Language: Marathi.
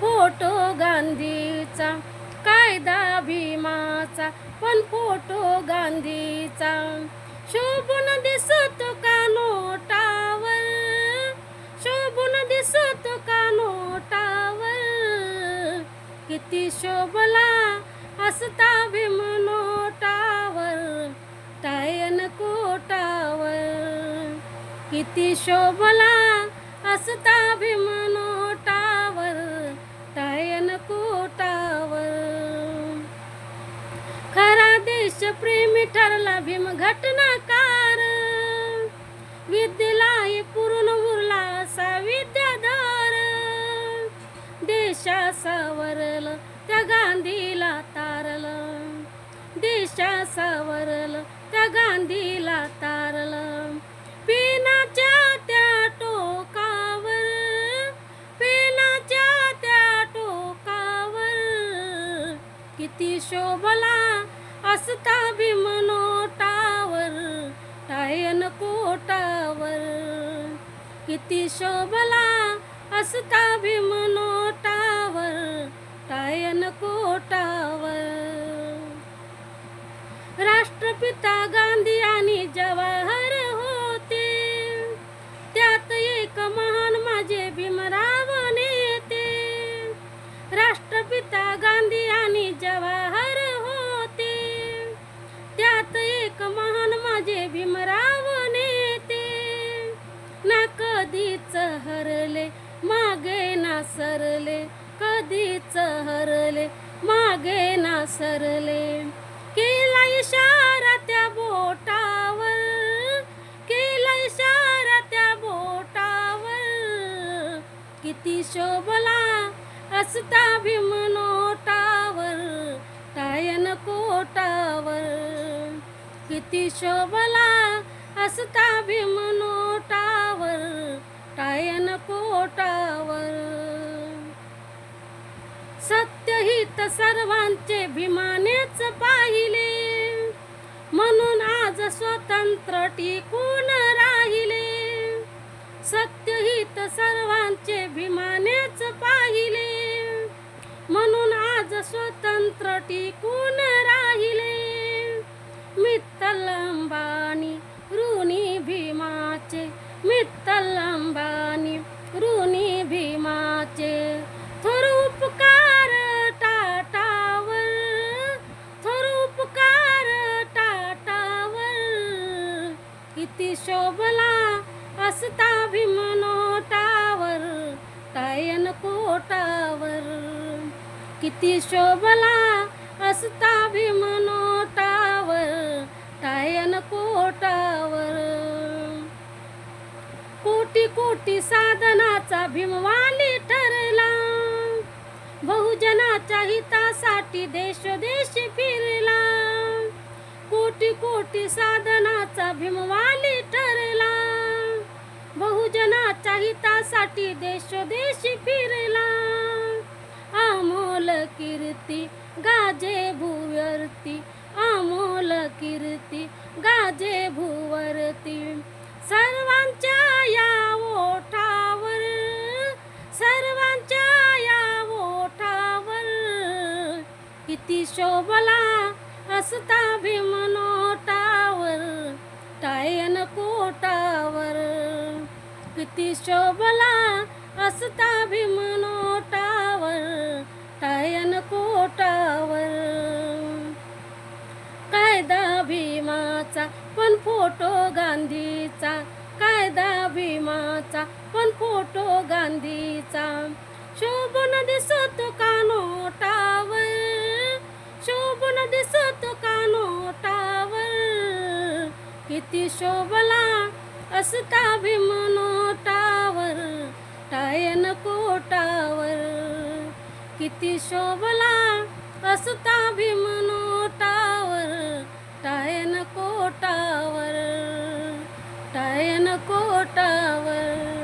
फोटो गांधीचा कायदा भीमाचा पण फोटो गांधीचा. शोभून दिसतो का नोटावर? शोभून दिसतो का नोटावर? किती शोभला असता भीम नोटावर? टायन कोटावर. किती शोभला असता भीम प्रेमी ठरला भीम घटनाकार. विद्येला पुरून उरला असा विद्याधार देशा सावरल त्या गांधीला तारलं. देशा सावरल त्या गांधीला तारलं. पेनाच्या त्या टोकावर पेनाच्या त्या टोकावर किती शोभला असता भीम नोटावर टायन कोटावर. किती शोभला असता भीम नोटावर टायन कोटावर. राष्ट्रपिता गांधी सरले कधीच हरले मागे ना सरले केला इशारा त्या बोटावर केला इशारा त्या बोटावर. किती शोभला असता भीम नोटावर टायन कोटावर. किती शोभला असता भीम स्वतंत्र टिकून राहिले. सत्यहित सर्वांचे भीमानेच पाहिले. म्हणून आज स्वतंत्र टिकून राहिले. मित्तल अंबानी ऋणी भीमाचे मित्तल अंबानी ऋणी असता भीम नोटावर टायन कोटावर. किती शोभला असता भीम नोटावर टायन कोटावर. कोटी कोटी साधनाचा भीमवाली ठरला. बहुजनाच्या हितासाठी देश देश फिरला. कोटी कोटी साधनाचा भीमवाली ठरला. बहुजनाच्या हितासाठी देश फिरला. अमोल कीर्ती गाजे भुवरती अमोल कीर्ती गाजे भुवरती. सर्वांच्या या ओठावर सर्वांच्या या ओठावर किती शोभला असता भीमनोटावर टायन कोटावर. किती शोभला असता भीमनोटावर टायन कोटावर. कायदा भीमाचा पण फोटो गांधीचा. कायदा भीमाचा पण फोटो गांधीचा. शोभून दिसत का नोटावर? शोभून दिसत का नोटावर? किती शोभला असता भीम किती शोभला असता भीम नोटावर टायन कोटावर टायन कोटावर.